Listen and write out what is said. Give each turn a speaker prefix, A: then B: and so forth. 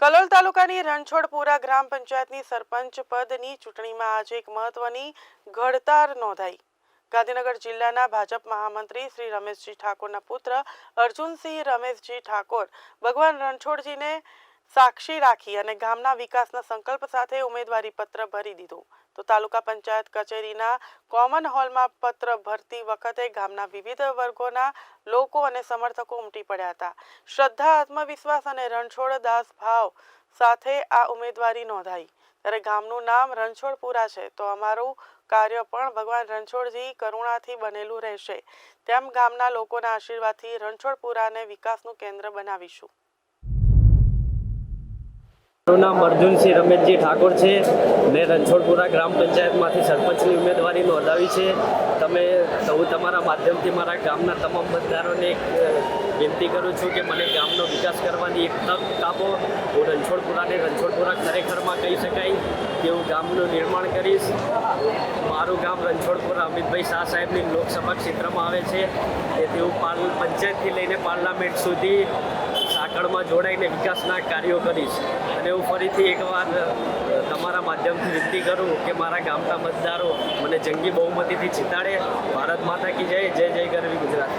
A: કલોલ તાલુકાની રણછોડપુરા ગ્રામ પંચાયતની સરપંચ પદની ચૂંટણીમાં આજે એક મહત્વની ઘડતાર નોંધાઈ. ગાંધીનગર જિલ્લાના ભાજપ મહામંત્રી શ્રી રમેશજી ઠાકોરના પુત્ર અર્જુનસિંહ રમેશજી ઠાકોર ભગવાન રણછોડજીને સાક્ષી રાખી અને ગામના વિકાસના સંકલ્પ સાથે ઉમેદવારી પત્ર ભરી દીધું. તો તાલુકા પંચાયત કચેરીના કોમન હોલમાં પત્ર ભરતી વખતે ગામના વિવિધ વર્ગોના લોકો અને સમર્થકો ઉમટી પડ્યા હતા. શ્રદ્ધા, આત્મવિશ્વાસ અને રણછોડ દાસ ભાવ સાથે આ ઉમેદવારી નોંધાઈ. ત્યારે ગામનું નામ રણછોડપુરા છે. તો અમારું કાર્ય પણ ભગવાન રણછોડજી કરુણાથી બનેલું રહેશે. તેમ ગામના લોકોના આશીર્વાદથી રણછોડપુરાને વિકાસનું કેન્દ્ર બનાવીશું.
B: મારું નામ અર્જુનસિંહ રમેશજી ઠાકોર છે. મેં રણછોડપુરા ગ્રામ પંચાયતમાંથી સરપંચની ઉમેદવારી નોંધાવી છે. તમે, હું તમારા માધ્યમથી મારા ગામના તમામ મતદારોને વિનંતી કરું છું કે મને ગામનો વિકાસ કરવાની એક તક કાપો હું રણછોડપુરાને રણછોડપુરા ખરેખરમાં કહી શકાય કે હું ગામનું નિર્માણ કરીશ. મારું ગામ રણછોડપુરા અમિતભાઈ શાહ સાહેબની લોકસભા ક્ષેત્રમાં આવે છે. તેથી હું પાલ પંચાયતથી લઈને પાર્લામેન્ટ સુધી સાંકળમાં જોડાઈને વિકાસના કાર્યો કરીશ. અને હું ફરીથી એકવાર તમારા માધ્યમથી વિનંતી કરું કે મારા ગામના મતદારો મને જંગી બહુમતીથી જીતાડે. ભારત માતા કી જય જય જય ગરવી